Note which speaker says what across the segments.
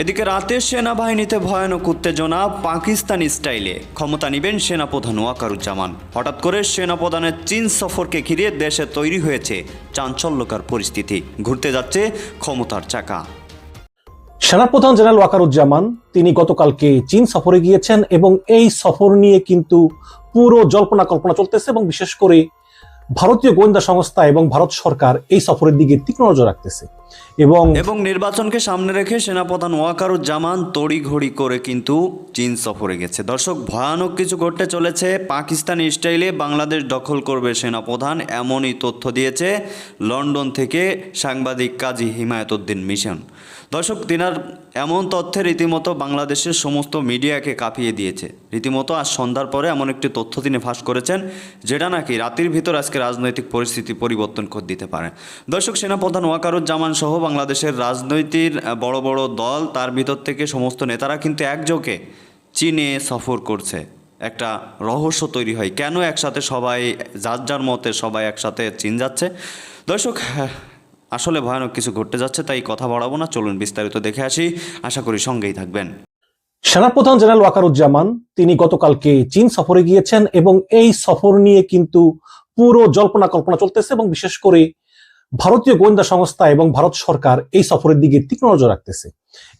Speaker 1: এদিকে রাতে সেনাবাহিনীতে ভয়ানক উত্তেজনা পাকিস্তানি স্টাইলে। ক্ষমতা নেবেন সেনাপ্রধান ওয়াকারুজ্জামান। হঠাৎ করে সেনাপ্রধানের চীন সফরকে ঘিরে দেশে তৈরি হয়েছে চাঞ্চল্যকর পরিস্থিতি। ঘুরতে যাচ্ছে ক্ষমতার চাকা।
Speaker 2: সেনাপ্রধান জেনারেল ওয়াকারুজ্জামান, তিনি গতকালকে চীন সফরে গিয়েছেন এবং এই সফর নিয়ে কিন্তু পুরো জল্পনা কল্পনা চলতেছে এবং বিশেষ করে ভারতীয় গোয়েন্দা সংস্থা এবং ভারত সরকার এই সফরের দিকে তীক্ষ্ণ নজর রাখতেছে। এবং
Speaker 1: এবং নির্বাচনকে সামনে রেখে সেনাপ্রধান ওয়াকারুজ্জামান তড়িঘড়ি করে কিন্তু চীন সফরে গেছে। দর্শক, ভয়ানক কিছু ঘটতে চলেছে। পাকিস্তান স্টাইলে বাংলাদেশ দখল করবে সেনাপ্রধান, এমনই তথ্য দিয়েছে লন্ডন থেকে সাংবাদিক কাজী হিমায়তুদ্দিন মিশন। দর্শক, তিনার এমন তথ্যে রীতিমতো বাংলাদেশের সমস্ত মিডিয়াকে কাঁপিয়ে দিয়েছে। রীতিমতো আজ সন্ধ্যার পরে এমন একটি তথ্য তিনি ফাঁস করেছেন, যেটা নাকি রাতের ভিতর আজকে রাজনৈতিক পরিস্থিতি পরিবর্তন করে দিতে পারে। দর্শক, সেনাপ্রধান ওয়াকারুজ্জামান সহ বাংলাদেশের রাজনৈতিক বড় বড় দল, তার ভিতর থেকে সমস্ত নেতারা কিন্তু একযোগে চীনে সফর করছে। একটা রহস্য তৈরি হয়, কেন একসাথে সবাই, যার যার মতে সবাই একসাথে চীন যাচ্ছে? দর্শক আসলে ভয়ানক কিছু ঘটতে যাচ্ছে, তাই কথা বাড়াবো না, চলুন বিস্তারিত দেখে আসি। আশা করি সঙ্গেই থাকবেন।
Speaker 2: সেনাপ্রধান জেনারেল ওয়াকারুজ্জামান, তিনি গতকালকে চীন সফরে গিয়েছেন এবং এই সফর নিয়ে কিন্তু পুরো জল্পনা কল্পনা চলতেছে এবং বিশেষ করে ভারতীয় গোয়েন্দা সংস্থা এবং ভারত সরকার এই সফরের দিকে তীক্ষ্ণ নজর রাখতেছে।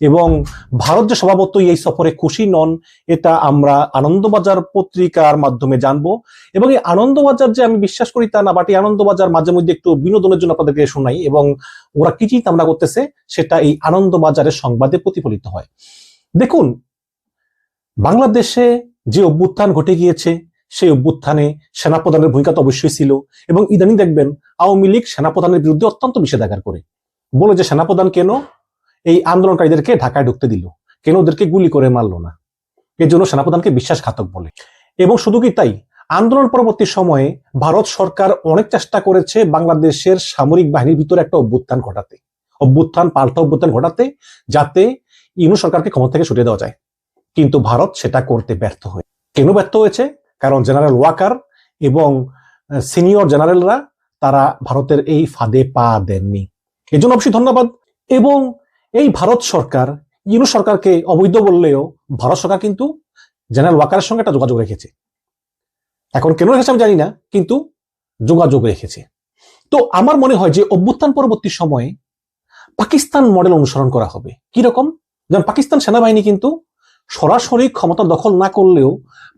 Speaker 2: এবং ভারত যে স্বভাবতই এই সফরে খুশি নন, এটা আমরা আনন্দবাজার পত্রিকার মাধ্যমে জানব। এবং এই আনন্দবাজার যে আমি বিশ্বাস করি তা না, বাট আনন্দবাজার মাঝে মধ্যে একটু বিনোদনের জন্য আপনাদেরকে শোনাই। এবং ওরা কি চিন্তা ভাবনা করতেছে, সেটা এই আনন্দবাজারের সংবাদে প্রতিফলিত হয়। দেখুন, বাংলাদেশে যে অভ্যুত্থান ঘটে গিয়েছে সেই অভ্যুত্থানে সেনাপ্রধানের ভূমিকা তো অবশ্যই ছিল এবং ইদানিং দেখবেন আওয়ামী লীগ সেনাপ্রধানের বিরুদ্ধে অত্যন্ত নিষেধাজ্ঞা করে। বলে যে সেনাপ্রধান কেন? এই আন্দোলনকারীদেরকে ঢাকায় ঢুকতে দিল। কেন ওদেরকে গুলি করে মারলো না? এর জন্য সেনাপ্রধানকে বিশ্বাসঘাতক বলে। এবং শুধু কি তাই? আন্দোলন পরবর্তী সময়ে ভারত সরকার অনেক চেষ্টা করেছে বাংলাদেশের সামরিক বাহিনীর ভিতরে একটা অভ্যুত্থান ঘটাতে। অভ্যুত্থান, পাল্টা অভ্যুত্থান ঘটাতে যাতে ইউনু সরকারকে ক্ষমতা থেকে সরিয়ে দেওয়া যায়। কিন্তু ভারত সেটা করতে ব্যর্থ হয়ে কেন ব্যর্থ হয়েছে? কারণ জেনারেল ওয়াকার এবং সিনিয়র জেনারেলরা তারা ভারতের এই ফাঁদে পা দেননি। এর জন্য অবশ্যই ধন্যবাদ। এবং এই ভারত সরকার ইউনু সরকারকে অবৈধ বললেও ভারত সরকার কিন্তু জেনারেল ওয়াকারের সঙ্গে একটা যোগাযোগ রেখেছে। এখন কেন রেখেছে আমি জানি না, কিন্তু যোগাযোগ রেখেছে। তো আমার মনে হয় যে অভ্যুত্থান পরবর্তী সময়ে পাকিস্তান মডেল অনুসরণ করা হবে। কি রকম যেমন পাকিস্তান সেনাবাহিনী কিন্তু সরাসরি ক্ষমতা দখল না করলেও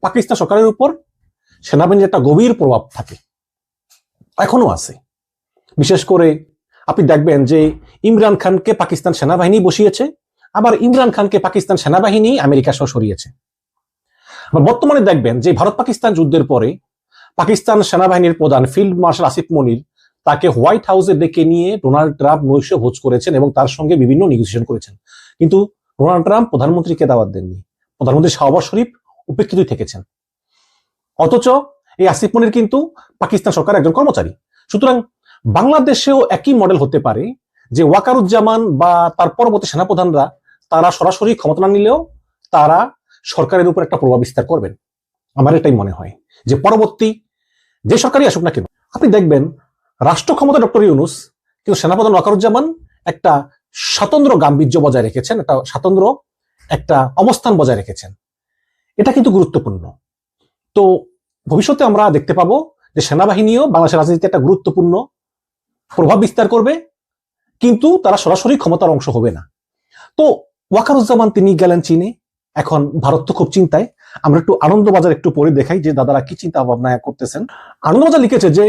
Speaker 2: পাকিস্তান সরকারের উপর সেনাবাহিনীর একটা গভীর প্রভাব থাকে। এখনও আছে। বিশেষ করে আপনি দেখবেন যে ইমরান খানকে পাকিস্তান সেনাবাহিনী বসিয়েছে, আবার ইমরান খানকে পাকিস্তান সেনাবাহিনী আমেরিকা সহ সরিয়েছে। আবার বর্তমানে দেখবেন যে ভারত পাকিস্তান যুদ্ধের পরে পাকিস্তান সেনাবাহিনীর প্রধান ফিল্ড মার্শাল আসিফ মনির তাকে হোয়াইট হাউসে ডেকে নিয়ে ডোনাল্ড ট্রাম্প নৈশ ভোজ করেছেন এবং তার সঙ্গে বিভিন্ন নেগোসিয়েশন করেছেন। কিন্তু ডোনাল্ড ট্রাম্প প্রধানমন্ত্রীকে দাওয়াত দেননি। প্রধানমন্ত্রী শাহবাজ শরীফ উপেক্ষিতই থেকেছেন। অথচ এই আসিফ মনির কিন্তু পাকিস্তান সরকার একজন কর্মচারী। সুতরাং বাংলাদেশেও একই মডেল হতে পারে যে ওয়াকারুজ্জামান বা তার পরবর্তী সেনাপ্রধানরা তারা সরাসরি ক্ষমতা না নিলেও তারা সরকারের উপর একটা প্রভাব বিস্তার করবেন। আমার এটাই মনে হয় যে পরবর্তী যে সরকারই আসুক না কেন। আপনি দেখবেন রাষ্ট্র ক্ষমতা ডক্টর ইউনুস, কিন্তু সেনাপ্রধান ওয়াকারুজ্জামান একটা স্বতন্ত্র গাম্ভীর্য বজায় রেখেছেন, একটা স্বতন্ত্র একটা অবস্থান বজায় রেখেছেন। এটা কিন্তু গুরুত্বপূর্ণ। তো ভবিষ্যতে আমরা দেখতে পাবো যে সেনাবাহিনীও বাংলাদেশের রাজনীতিতে একটা গুরুত্বপূর্ণ প্রভাব বিস্তার করবে, কিন্তু তারা সরাসরি ক্ষমতার অংশ হবে না। তো ওয়াকারুজ্জামান, তিনি গেলেন চীনে। এখন ভারত তো খুব চিন্তায়। আমরা একটু আনন্দবাজার একটু পরে দেখাই যে দাদারা কি চিন্তা ভাবনা করতেছেন। আনন্দবাজার লিখেছে যে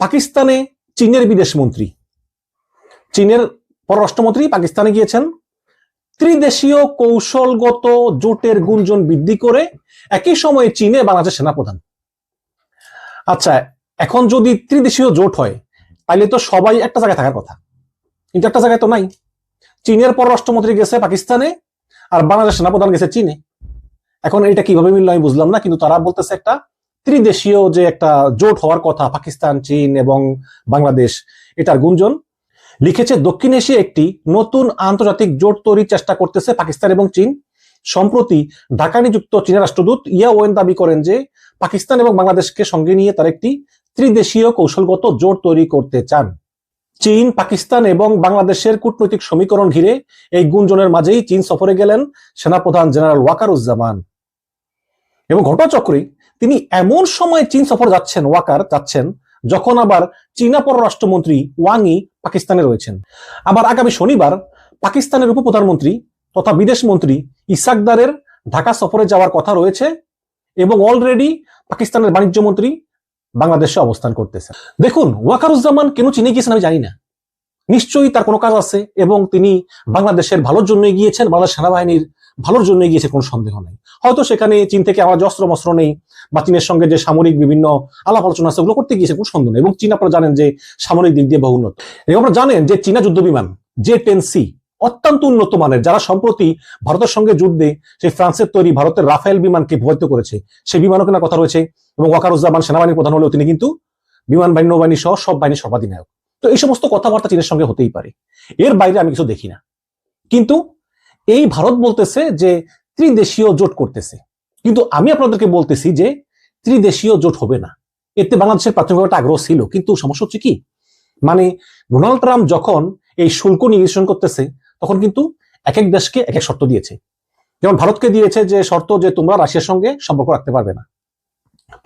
Speaker 2: পাকিস্তানে চীনের বিদেশ মন্ত্রী চীনের পররাষ্ট্রমন্ত্রী পাকিস্তানে গিয়েছেন। ত্রিদেশীয় কৌশলগত জোটের গুঞ্জন বৃদ্ধি করে একই সময়ে চীনে বাংলাদেশের সেনাপ্রধান। আচ্ছা এখন যদি ত্রিদেশীয় জোট হয় তাহলে তো সবাই একটা জায়গায় থাকার কথা। কিন্তু একটা জায়গায় তো নাই। চীনের পররাষ্ট্রমন্ত্রী গেছে পাকিস্তানে, আর বাংলাদেশ সেনাপ্রধান গেছে চীনে। এখন এটা কীভাবে মিলল আমি বুঝলাম না, কিন্তু তারা বলতেছে একটা ত্রিদেশীয় যে একটা জোট হওয়ার কথা, পাকিস্তান, চীন এবং বাংলাদেশ, এটার গুঞ্জন। লিখেছে, দক্ষিণ এশিয়া একটি নতুন আন্তর্জাতিক জোট তৈরির চেষ্টা করতেছে পাকিস্তান এবং চীন। সম্প্রতি ঢাকা নিযুক্ত চীনের রাষ্ট্রদূত ইয়া ওয়েন দাবি করেন যে, পাকিস্তান এবং বাংলাদেশকে সঙ্গে নিয়ে তার একটি ত্রিদেশীয় কৌশলগত জোট তৈরি করতে চান। চীন, পাকিস্তান এবং বাংলাদেশের কূটনৈতিক সমীকরণ ঘিরে এই গুঞ্জনের মাঝেই চীন সফরে গেলেন সেনাপ্রধান জেনারেল ওয়াকারুজ্জামান। এবং ঘটনাচক্রে তিনি এমন সময় চীন সফর যাচ্ছেন, ওয়াকার যাচ্ছেন, যখন আবার চীনা পররাষ্ট্রমন্ত্রী ওয়াংই পাকিস্তানে রয়েছেন। আবার আগামী শনিবার পাকিস্তানের উপপ্রধানমন্ত্রী তথা বিদেশ মন্ত্রী ইসাকদারের ঢাকা সফরে যাওয়ার কথা রয়েছে এবং অলরেডি পাকিস্তানের বাণিজ্য মন্ত্রী বাংলাদেশে অবস্থান করতেছে দেখুন, ওয়াকারুজ্জামান কেন চিনে গিয়েছেন আমি জানি না। নিশ্চয়ই তার কোনো কাজ আছে এবং তিনি বাংলাদেশের ভালোর জন্য গিয়েছেন বাংলাদেশ সেনাবাহিনীর ভালোর জন্য গিয়েছে কোনো সন্দেহ নেই। হয়তো সেখানে চীন থেকে আমার যে অস্ত্র মস্ত্র নেই বা চীনের সঙ্গে যে সামরিক বিভিন্ন আলাপ আলোচনা ওগুলো করতে গিয়েছে কোনো সন্দেহ নেই। এবং চীন আপনারা জানেন যে সামরিক দিক দিয়ে বহু উন্নত। এবং আপনারা জানেন যে চীনা যুদ্ধ বিমান, জে টেন সি, অত্যন্ত উন্নত মানের, যারা সম্প্রতি ভারতের সঙ্গে যুদ্ধে সেই ফ্রান্সের তৈরি ভারতের রাফেল বিমানকে ভূপায়িত করেছে, সেই বিমানও কেনার কথা রয়েছে এবং ওয়াকারুজ্জামান সেনাবাহিনীর প্রধান হলেও তিনি কিন্তু বিমান বাহিনী, নৌবাহিনী সহ সব বাহিনীর সর্বাধিনায়ক। তো এই সমস্ত কথাবার্তা চীনের সঙ্গে হতেই পারে। এর বাইরে আমি কিছু দেখি না। কিন্তু এই ভারত বলতেছে যে ত্রিদেশীয় জোট করতেছে। কিন্তু আমি আপনাদেরকে বলতেছি যে ত্রিদেশীয় জোট হবে না। এতে বাংলাদেশের প্রাথমিকভাবে একটা আগ্রহ ছিল, কিন্তু সমস্যা হচ্ছে কি? মানে ডোনাল্ড ট্রাম্প যখন এই শুল্ক নিরসন করতেছে, তখন কিন্তু এক এক দেশকে এক এক শর্ত দিয়েছে। যেমন ভারতকে দিয়েছে যে শর্ত যে তোমরা রাশিয়ার সঙ্গে সম্পর্ক রাখতে পারবে না।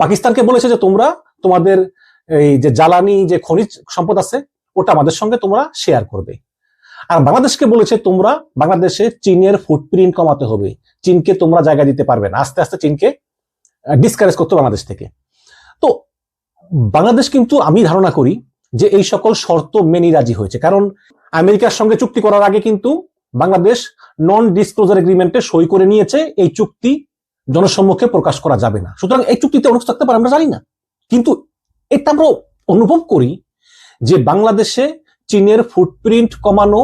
Speaker 2: পাকিস্তানকে বলেছে যে তোমরা তোমাদের এই যে জ্বালানি যে খনিজ সম্পদ আছে, ওটা আমাদের সঙ্গে তোমরা শেয়ার করবে। আর বাংলাদেশকে বলেছে তোমরা বাংলাদেশে চীনের ফুটপ্রিন্ট কমাতে হবে। চীনকে তোমরা জায়গা দিতে পারবে না। আস্তে আস্তে চীনকে ডিসকারেজ করতে বাংলাদেশ থেকে। তো বাংলাদেশ কিন্তু আমি ধারণা করি যে এই সকল শর্ত মেনেই রাজি হয়েছে। কারণ আমেরিকার সঙ্গে চুক্তি করার আগে কিন্তু বাংলাদেশ নন ডিসক্লোজার এগ্রিমেন্টে সই করে নিয়েছে। এই চুক্তি জনসম্মুখে প্রকাশ করা যাবে না। সুতরাং এই চুক্তিতে অনুষ্ঠ থাকতে পারে, আমরা জানি না। কিন্তু এটা আমরা অনুভব করি যে বাংলাদেশে চীনের ফুটপ্রিন্ট কমানো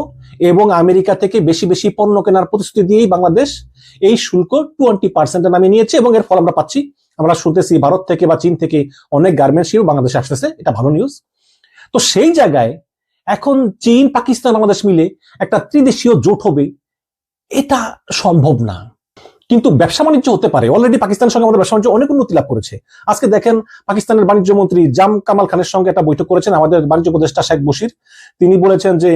Speaker 2: এবং আমেরিকা থেকে বেশি বেশি পণ্য কেনার প্রতিশ্রুতি দিয়েই বাংলাদেশ এই শুল্ক টোয়েন্টি পার্সেন্টে নামিয়ে নিয়েছে এবং এর ফল আমরা পাচ্ছি। আমরা শুনতেছি ভারত থেকে বা চীন থেকে অনেক গার্মেন্টস গার্মেন্টসও বাংলাদেশে আসতেছে। এটা ভালো নিউজ তো সেই জায়গায় এখন চীন, পাকিস্তান, বাংলাদেশ মিলে একটা ত্রিদেশীয় জোট হবে। এটা সম্ভব না। কিন্তু ব্যবসা বাণিজ্য হতে পারে। অলরেডি পাকিস্তানের সঙ্গে আমাদের ব্যবসা বাণিজ্য অনেক উন্নতি লাভ করেছে। আজকে দেখেন পাকিস্তানের বাণিজ্য মন্ত্রী জাম কামাল খানের সঙ্গে একটা বৈঠক করেছেন আমাদের বাণিজ্য উপদেষ্টা শেখ বশির। তিনি বলেছেন যে,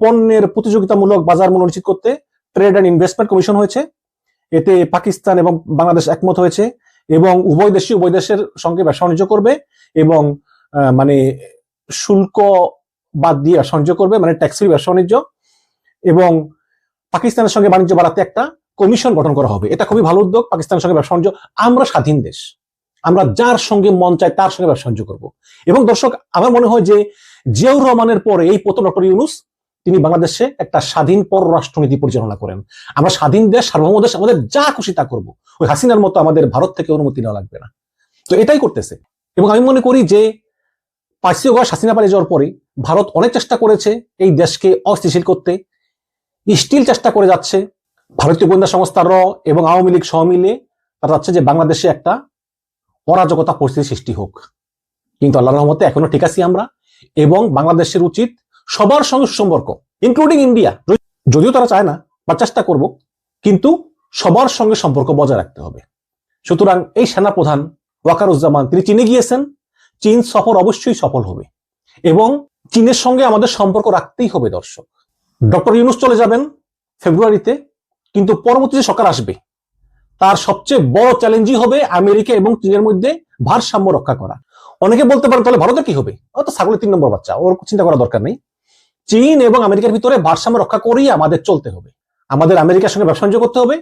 Speaker 2: পণ্যের প্রতিযোগিতামূলক বাজার মূল্য নিশ্চিত করতে ট্রেড অ্যান্ড ইনভেস্টমেন্ট কমিশন হয়েছে। এতে পাকিস্তান এবং বাংলাদেশ একমত হয়েছে এবং উভয় দেশই উভয় দেশের সঙ্গে ব্যবসা বাণিজ্য করবে এবং মানে শুল্ক বাদ দিয়ে ব্যবসা করবে মানে ট্যাক্স ব্যবসা বাণিজ্য। এবং পাকিস্তানের সঙ্গে বাণিজ্য বাড়াতে একটা কমিশন গঠন করা হবে। এটা খুবই ভালো উদ্যোগ, পাকিস্তানের সঙ্গে ব্যবসা বাণিজ্য। আমরা স্বাধীন দেশ। আমরা যার সঙ্গে মন চায় তার সঙ্গে ব্যবসা বাণিজ্য করব। এবং দর্শক, আমার মনে হয় যে জিয়াউর রহমানের পরে এই প্রথম ডক্টর ইউনুস, তিনি বাংলাদেশে একটা স্বাধীন পররাষ্ট্রনীতি পরিচালনা করেন। আমরা স্বাধীন দেশ, সার্বভৌম দেশ, আমাদের যা খুশি তা করব। ওই হাসিনার মতো আমাদের ভারত থেকে অনুমতি নেওয়া লাগবে না। তো এটাই করতেছে। এবং আমি মনে করি যে পার্সি অগস্ট হাসিনা পালিয়ে যাওয়ার পরে ভারত অনেক চেষ্টা করেছে এই দেশকে অস্থিতিশীল করতে। স্টিল চেষ্টা করে যাচ্ছে। ভারতীয় গোয়েন্দা সংস্থা র এবং আওয়ামী লীগ সহ মিলে তারা চাচ্ছে যে বাংলাদেশে একটা অরাজকতা পরিস্থিতি সৃষ্টি হোক। কিন্তু আল্লাহ রহমতে এখনও ঠিক আছি আমরা এবং বাংলাদেশের উচিত সবার সঙ্গে সুসম্পর্ক ইনক্লুডিং ইন্ডিয়া যদিও তারা চায় না বা চেষ্টা করব, কিন্তু সবার সঙ্গে সম্পর্ক বজায় রাখতে হবে। সুতরাং এই সেনাপ্রধান ওয়াকারুজ্জামান, তিনি চীনে গিয়েছেন। চীন সফর অবশ্যই সফল হবে এবং চীনের সঙ্গে আমাদের সম্পর্ক রাখতেই হবে দর্শক। ডক্টর ইউনুস চলে যাবেন ফেব্রুয়ারিতে। কিন্তু পরবর্তী যে সরকার আসবে। তার সবচেয়ে বড় চ্যালেঞ্জই হবে আমেরিকা এবং চীনের মধ্যে ভারসাম্য রক্ষা করা। অনেকে বলতে পারেন, তাহলে ভারতের কি হবে? ও তো ছাগলের তিন নম্বর বাচ্চা, ওর চিন্তা করা দরকার নেই। চীন এবং আমেরিকার ভিতরে ভারসাম্য রক্ষা করেই আমাদের চলতে হবে। আমাদের আমেরিকার সঙ্গে ব্যবসা বাণিজ্য করতে হবে,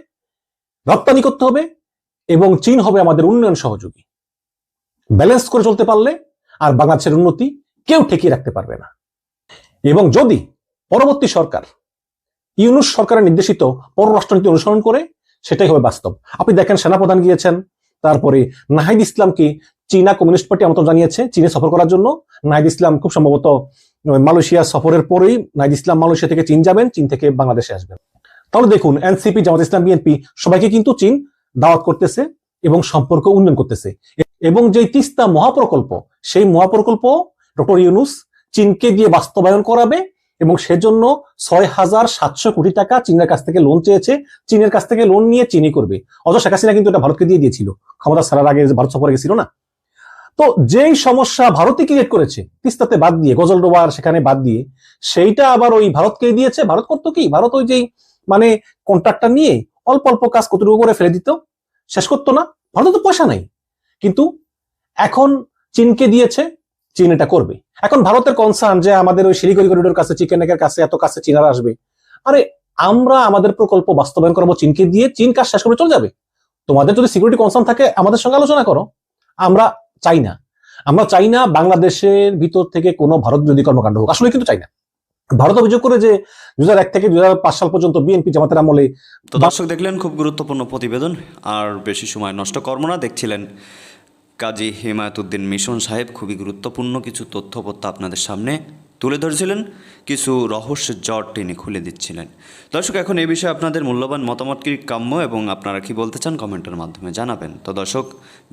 Speaker 2: রপ্তানি করতে হবে এবং চীন হবে আমাদের উন্নয়ন সহযোগী। ব্যালেন্স করে চলতে পারলে আর বাংলাদেশের উন্নতি কেউ ঠেকিয়ে রাখতে পারবে না। এবং যদি পরবর্তী সরকার ইউনুস সরকারের নির্দেশিত পররাষ্ট্রনীতি অনুসরণ করে সেটাই হবে বাস্তব। আপনি দেখেন সেনাপ্রধান গিয়েছেন, তারপরে নাহিদ ইসলামকে চীনা কমিউনিস্ট পার্টি আমন্ত্রণ জানিয়েছে চীনে সফর করার জন্য। নাহিদ ইসলাম খুব সম্ভবত মালয়েশিয়া সফরের পরেই নাহিদ ইসলাম মালয়েশিয়া থেকে চীন যাবেন, চীন থেকে বাংলাদেশে আসবেন। তাহলে দেখুন, এনসিপি, জামাত ইসলাম, বিএনপি সবাইকে কিন্তু চীন দাওয়াত করতেছে এবং সম্পর্ক উন্নয়ন করতেছে। এবং যে তিস্তা মহাপ্রকল্প, সেই মহাপ্রকল্প ডক্টর ইউনুস চীনকে দিয়ে বাস্তবায়ন করাবে এবং সেজন্য ছয় হাজার সাতশো কোটি টাকা চীনের কাছ থেকে লোন চেয়েছে। চীনের কাছ থেকে লোন নিয়ে চীনই করবে। অথচ শেখ হাসিনা কিন্তু এটা ভারতকে দিয়ে দিয়েছিল। ক্ষমতা ছাড়ার আগে ভারত সফরে গেছিল না। তো যেই সমস্যা ভারতই ক্রিয়েট করেছে, তিস্তাতে বাদ দিয়ে, গজলডোবার সেখানে বাদ দিয়ে, সেইটা আবার ওই ভারতকেই দিয়েছে। ভারত করতো কি? ভারত ওই যেই মানে কন্ট্রাক্টটা নিয়ে অল্প অল্প কাজ কতটুকু করে ফেলে দিত, শেষ করতো না। ভারত তো পয়সা নাই। কিন্তু এখন চীনকে দিয়েছে চীন এটা করবে। এখন ভারতের কনসার্ন যে আমাদের ওই শিলিগুড়ি করিডোর কাছে চিকেন নেকের কাছে এত কাছে চীনারা আসবে। আরে, আমরা আমাদের প্রকল্প বাস্তবায়ন করব চীনকে দিয়ে, চীন কাজ শেষ করে চলে যাবে। তোমাদের যদি সিকিউরিটি কনসার্ন থাকে, আমাদের সঙ্গে আলোচনা করো। আমরা চাই না। আমরা চাই না বাংলাদেশের ভিতর থেকে কোনো ভারত বিরোধী কর্মকাণ্ড হোক। আসলে কিন্তু চাই না। ভারত অভিযোগ করে যে দুই এক থেকে দু হাজার পাঁচ সাল পর্যন্ত বিএনপি জামাতের আমলে
Speaker 1: দর্শক দেখলেন, খুব গুরুত্বপূর্ণ প্রতিবেদন। আর বেশি সময় নষ্ট কর্ম না। দেখছিলেন কাজী হিমায়তুদ্দিন মিশন সাহেব খুবই গুরুত্বপূর্ণ কিছু তথ্যপত্র আপনাদের সামনে তুলে ধরেছিলেন, কিছু রহস্যের জট টেনে খুলে দিচ্ছিলেন। দর্শক, এখন এই বিষয়ে আপনাদের মূল্যবান মতামত কি কাম্য এবং আপনারা কি বলতে চান কমেন্টের মাধ্যমে জানাবেন। তো দর্শক,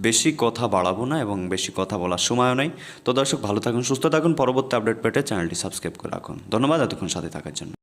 Speaker 1: বেশি কথা বাড়াবো না এবং বেশি কথা বলার সময়ও নেই। তো দর্শক, ভালো থাকুন, সুস্থ থাকুন, পরবর্তী আপডেট পেটে চ্যানেলটি সাবস্ক্রাইব করে রাখুন। ধন্যবাদ, এতক্ষণ সাথে থাকার জন্য।